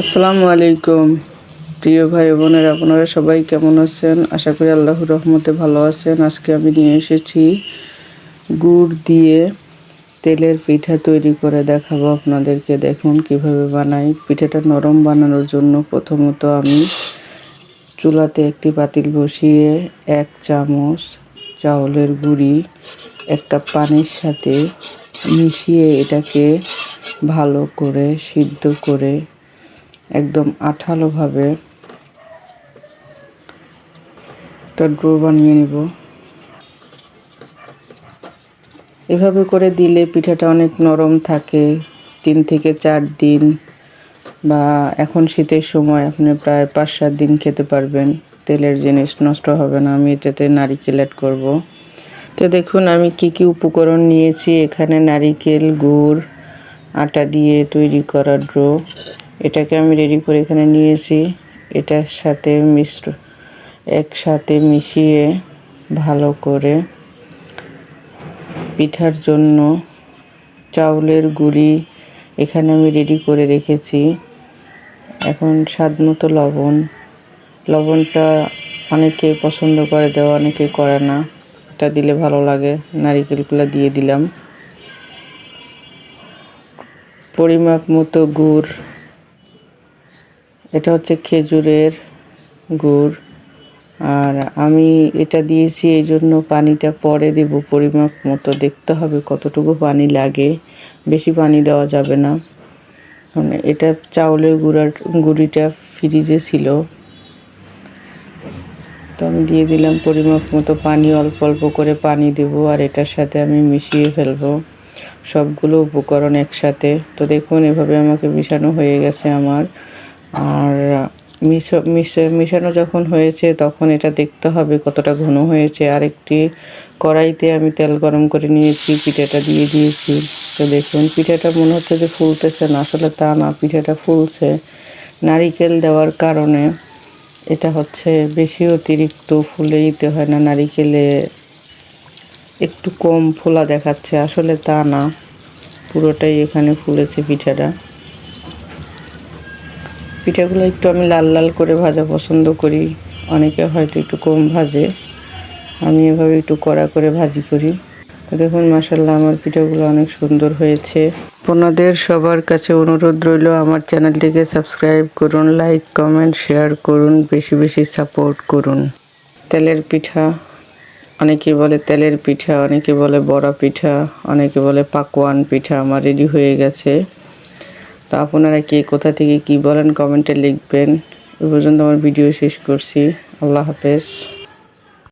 আসসালামু আলাইকুম। প্রিয় ভাই বোনেরা, আপনারা সবাই কেমন আছেন? আশা করি আল্লাহর রহমতে ভালো আছেন। আজকে আমি নিয়ে এসেছি গুড় দিয়ে তেলের পিঠা তৈরি করে দেখাবো আপনাদেরকে। দেখুন কীভাবে বানাই। পিঠাটা নরম বানানোর জন্য প্রথমত আমি চুলাতে একটি পাতিল বসিয়ে এক চামচ চাউলের গুঁড়ি, এক কাপ পানির সাথে মিশিয়ে এটাকে ভালো করে সিদ্ধ করে একদম আঠালোভাবে একটা ড্রো বানিয়ে নিব। এভাবে করে দিলে পিঠাটা অনেক নরম থাকে। তিন থেকে চার দিন বা এখন শীতের সময় আপনি প্রায় পাঁচ সাত দিন খেতে পারবেন। তেলের জিনিস নষ্ট হবে না, আমি এটাতে নারিকেল অ্যাড করব। তো দেখুন, আমি কি কি উপকরণ নিয়েছি। এখানে নারিকেল, গুড়, আটা দিয়ে তৈরি করা ড্রো। এটাকে আমি রেডি করে এখানে নিয়েছি। এটার সাথে মিশ্র, একসাথে মিশিয়ে ভালো করে পিঠার জন্য চাউলের গুঁড়ি এখানে আমি রেডি করে রেখেছি। এখন স্বাদ মতো লবণ। লবণটা অনেকে পছন্দ করে, দেওয়া অনেকে করে না। এটা দিলে ভালো লাগে, নারিকেলগুলো দিয়ে দিলাম। পরিমাপ মতো গুড় এটা হচ্ছে খেজুরের গুড়। আর আমি এটা দিয়েছি এই জন্য পানিটা পরে দেব, পরিমাপ মতো। দেখতে হবে কতটুকু পানি লাগে। বেশি পানি দেওয়া যাবে না। কারণ এটা চাউলের গুঁড়ার গুঁড়িটা ফ্রিজে ছিল। তো আমি দিয়ে দিলাম পরিমাপ মতো পানি, অল্প অল্প করে পানি দেব আর এটার সাথে আমি মিশিয়ে ফেলব সবগুলো উপকরণ একসাথে। তো দেখুন এভাবে আমাকে মিশানো হয়ে গেছে আমার। আর মিশো মিশানো যখন হয়েছে তখন এটা দেখতে হবে কতটা ঘন হয়েছে। আর একটি কড়াইতে আমি তেল গরম করে নিয়েছি, পিঠাটা দিয়ে দিয়েছি। তো দেখুন, পিঠাটা মনে হচ্ছে যে ফুলতেছে না, আসলে তা না, পিঠাটা ফুলছে। নারিকেল দেওয়ার কারণে এটা হচ্ছে বেশি অতিরিক্ত ফুলে দিতে হয় না, নারিকেলে একটু কম ফোলা দেখাচ্ছে, আসলে তা না। পুরোটাই এখানে ফুলেছে পিঠাটা। পিঠাগুলো একটু আমি লাল লাল করে ভাজা পছন্দ করি। অনেকে হয়তো একটু কম ভাজে। আমি এভাবে একটু কড়া করে ভাজি করি। দেখুন মাসাল্লাহ আমার পিঠাগুলো অনেক সুন্দর হয়েছে। আপনাদের সবার কাছে অনুরোধ রইল, আমার চ্যানেলটিকে সাবস্ক্রাইব করুন, লাইক, কমেন্ট, শেয়ার করুন, বেশি বেশি সাপোর্ট করুন। তেলের পিঠা অনেকে বলে তেলের পিঠা, অনেকে বলে বড়া পিঠা, অনেকে বলে পাকোয়ান পিঠা, আমার রেডি হয়ে গেছে। তো আপনারা কে কোথা থেকে কি বলেন কমেন্টে লিখবেন। এ পর্যন্ত আমার ভিডিও শেষ করছি। আল্লাহ হাফেজ।